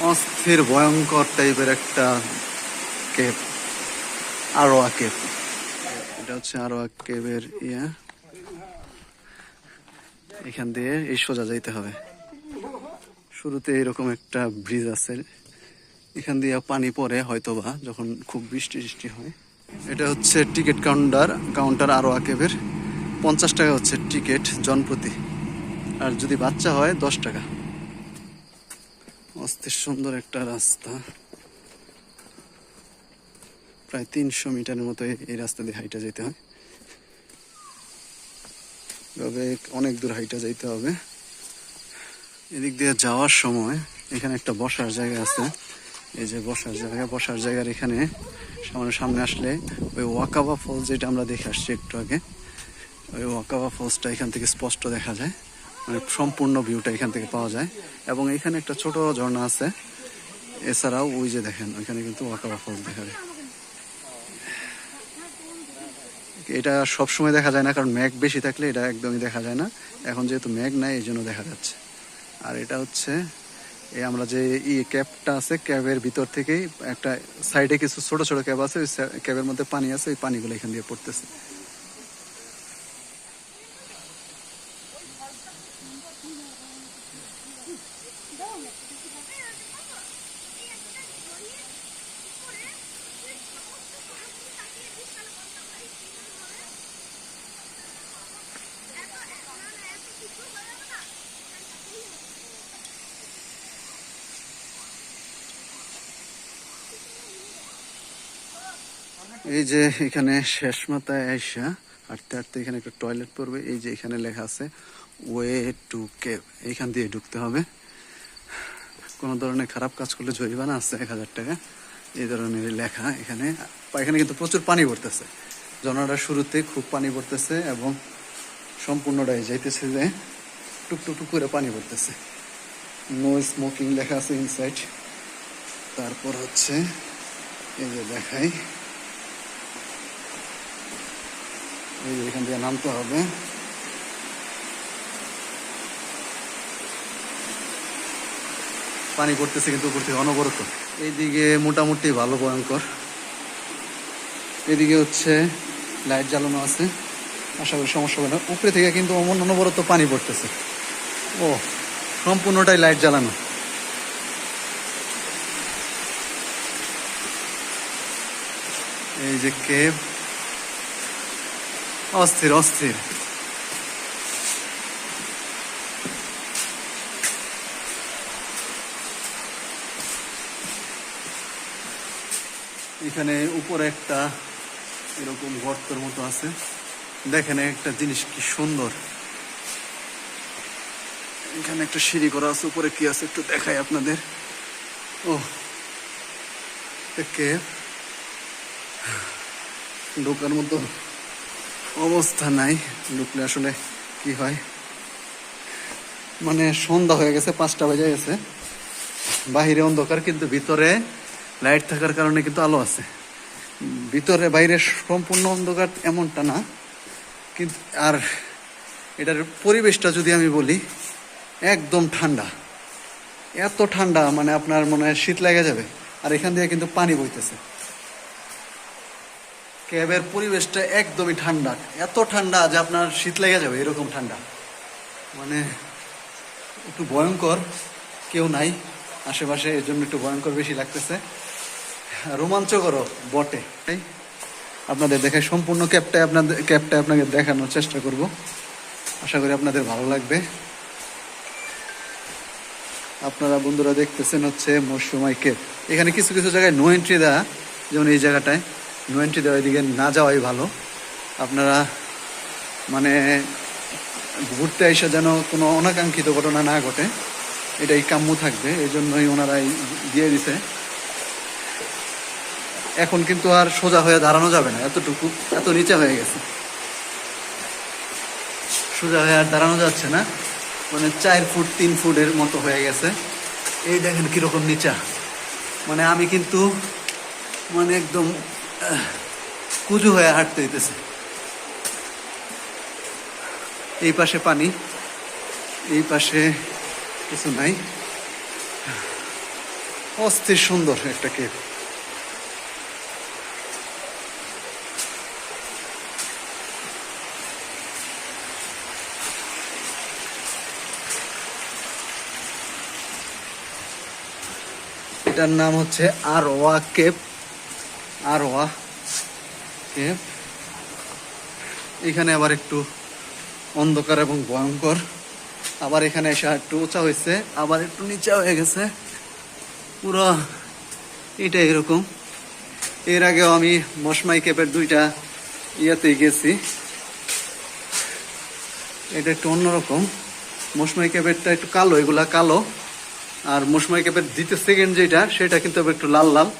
অস্থির, ভয়ঙ্কর টাইপের একটা কেপ আরোয়া কেপ এটা হচ্ছে আরোয়া কেবের ইয়া। এখান দিয়ে এই সোজা যাইতে হবে। শুরুতে এরকম একটা ব্রিজ আছে। এখান দিয়ে পানি পড়ে হয়তোবা, যখন খুব বৃষ্টি বৃষ্টি হয়। এটা হচ্ছে টিকিট কাউন্টার কাউন্টার আরও আকেবের পঞ্চাশ টাকা হচ্ছে টিকিট জনপ্রতি। আর যদি বাচ্চা হয়, দশ টাকা। অস্থির সুন্দর একটা রাস্তা। প্রায় তিনশো মিটারের মতো এই- রাস্তা দিয়ে হাইটা যেতে হয়। এভাবে অনেক দূর হাইটা যাইতে হবে। এদিক দিয়ে যাওয়ার সময় এখানে একটা বসার জায়গা আছে। এই যে বসার জায়গা বসার জায়গার এখানে সামনে সামনে আসলে ওই ওয়াকাবা ফলস যেটা আমরা দেখে আসছি একটু আগে, ওই ওয়াকাবা ফলসটা এখান থেকে স্পষ্ট দেখা যায়। মানে সম্পূর্ণ ভিউটা এখান থেকে পাওয়া যায়। এবং এখানে একটা ছোট ঝর্ণা আছে। এছাড়াও ওই যে দেখেন, ওইখানে কিন্তু ওয়াকাবা ফলস দেখা যায়। এটা সব সময় দেখা যায় না, কারণ ম্যাগ বেশি থাকলে এটা একদমই দেখা যায় না। এখন যেহেতু ম্যাগ নাই, এই জন্য দেখা যাচ্ছে। আর এটা হচ্ছে, এই আমরা যে ই ক্যাবটা আছে, ক্যাবের ভিতর থেকেই একটা সাইডে কিছু ছোট ছোট ক্যাব আছে, ওই ক্যাবের মধ্যে পানি আছে, ওই পানিগুলো এখান দিয়ে পড়তেছে। এই যে এখানে শেষ মাথায় আইসা হাঁটতে হাঁটতে এখানে একটা টয়লেট পড়বে, এই যে এখানে লেখা আছে ওয়ে টু কেভ এইখান দিয়ে ঢুকতে হবে। কোনো ধরনের খারাপ কাজ করলে জরিমানা আছে এক হাজার টাকা। এই ধরনের লেখা এখানে। এখানে কিন্তু প্রচুর পানি পড়তেছে। জনাটা শুরুতে খুব পানি পড়তেছে এবং সম্পূর্ণটাই যাইতেছে যে টুক টুক টুক করে পানি পড়তেছে। নো স্মোকিং লেখা আছে ইনসাইড তারপর হচ্ছে, এই যে দেখাই। এই এখান থেকে নামতে হবে। পানি পড়তেছে কিন্তু উপর থেকে অনবরত। এইদিকে মোটামুটি ভালো ভয়ঙ্কর। এদিকে হচ্ছে লাইট জ্বালানো আছে। আশা করি সমস্যা হবে না। উপরে থেকে কিন্তু অমন অনবরত পানি পড়তেছে। ও, সম্পূর্ণটাই লাইট জ্বালানো। এই যে কেভ। অস্থির অস্থির। এখানে উপরে একটা এরকম গর্তের মতো আছে। দেখেন একটা জিনিস কি সুন্দর। এখানে একটা সিঁড়ি করা আছে, উপরে কি আছে একটু দেখাই আপনাদের। ও কে ঢোকার মতো অবস্থা নাই। ঢুকলে আসলে কি হয়? মানে সন্ধ্যা হয়ে গেছে, পাঁচটা বাজে গেছে। বাহিরে অন্ধকার, কিন্তু ভিতরে লাইট থাকার কারণে কিন্তু আলো আছে। ভিতরে, বাইরে সম্পূর্ণ অন্ধকার এমনটা না। কিন্তু আর এটার পরিবেশটা যদি আমি বলি, একদম ঠান্ডা। এত ঠান্ডা মানে আপনার মনে হয় শীত লেগে যাবে, আর এখান দিয়ে কিন্তু পানি বইতেছে। ক্যাবের পরিবেশটা একদমই ঠান্ডা। এত ঠান্ডা যে আপনার শীত লেগে যাবে, এরকম ঠান্ডা। মানে একটু ভয়ঙ্কর, কেউ নাই আশেপাশে এর জন্য একটু ভয়ঙ্কর বেশি লাগতেছে। রোমাঞ্চকরও বটে। তাই আপনাদের দেখায় সম্পূর্ণ ক্যাবটা আপনাদের, ক্যাবটা আপনাকে দেখানোর চেষ্টা করব। আশা করি আপনাদের ভালো লাগবে। আপনারা বন্ধুরা দেখতেছেন হচ্ছে মৌসুমাই ক্যাব। এখানে কিছু কিছু জায়গায় নো এন্ট্রি দেওয়া যেমন এই জায়গাটায়। দেওয়া এদিকে না যাওয়াই ভালো। আপনারা মানে ঘুরতে এসে যেন কোনো অনাকাঙ্ক্ষিত ঘটনা না ঘটে, এটাই কাম্য থাকবে এই জন্যই ওনারা এই দিয়ে দিছে। এখন কিন্তু আর সোজা হয়ে দাঁড়ানো যাবে না, এতটুকু, এত নিচে হয়ে গেছে। সোজা হয়ে আর দাঁড়ানো যাচ্ছে না মানে চার ফুট, তিন ফুটের মতো হয়ে গেছে। এই দেখেন কীরকম নিচা। মানে আমি কিন্তু মানে একদম কুজু হয়ে হাঁটতে হইতেছে। এই পাশে পানি, এই পাশে কিছু নাই। অস্থির সুন্দর একটা কেপ এটার নাম হচ্ছে আর ওয়া কেপ আরওয়া কেপ এখানে আবার একটু অন্ধকার এবং ভয়ঙ্কর। আবার এখানে এসে একটু উঁচা হয়েছে, আবার একটু নিচা হয়ে গেছে। পুরো এটা এরকম। এর আগেও আমি মশমাই কেপের দুইটা ইয়েতে গেছি। এটা একটু অন্যরকম। মশমাই ক্যাপেরটা একটু কালো, এগুলা কালো। আর মশমাই ক্যাপের দ্বিতীয় সেকেন্ড যেটা, সেটা কিন্তু একটু লাল লাল।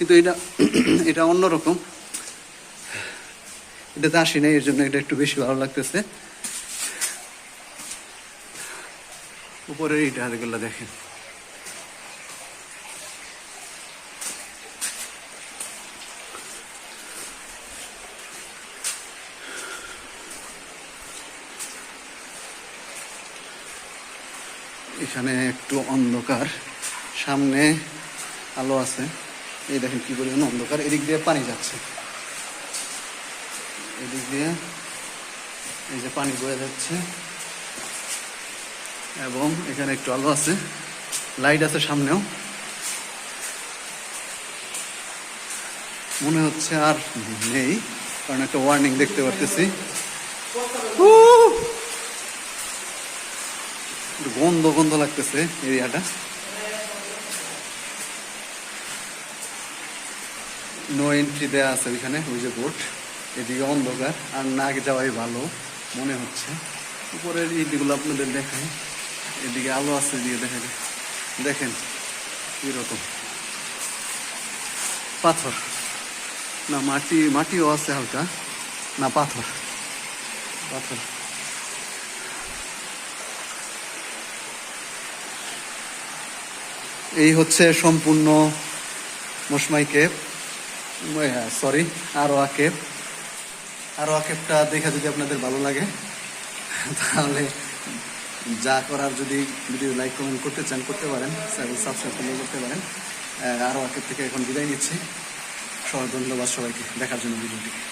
কিন্তু এটা এটা অন্যরকম এটাতে আসি নাই এর জন্য এটা একটু বেশি ভালো লাগতেছে। উপরে এইটা এগুলো দেখেন। এখানে একটু অন্ধকার, সামনে আলো আছে। এই দেখেন কি পরিমাণ অন্ধকার। এদিক দিয়ে পানি যাচ্ছে। এদিক দিয়ে এই যে পানি বয়ে যাচ্ছে। এবং এখানে একটু আলো আছে। লাইট আছে সামনেও। মনে হচ্ছে আর নেই, কারণ একটা ওয়ার্নিং দেখতে পারতেছি! গন্ধ গন্ধ লাগতেছে এরিয়াটা। নো এন্ট্রি দেওয়া আছে ওইখানে, ওই যে বোট এদিকে অন্ধকার, আর না যাওয়াই ভালো, মনে হচ্ছে। উপরের ইটগুলো আপনাদের দেখায় এদিকে আলো আছে, এদিকে দেখা যায় দেখেন, কীরকম। পাথর। না, মাটি, মাটিও আছে হালকা। না, পাথর। পাথর। এই হচ্ছে সম্পূর্ণ মশমাই কেপ সরি আরও আকেব আরও আকেবটা দেখা যদি আপনাদের ভালো লাগে, তাহলে যা করার যদি ভিডিও লাইক কমেন্ট করতে চান, করতে পারেন সাবস্ক্রাইব করতে পারেন। আরও আকেব থেকে এখন বিদায় নিচ্ছি। সবাই ধন্যবাদ সবাইকে দেখার জন্য ভিডিওটি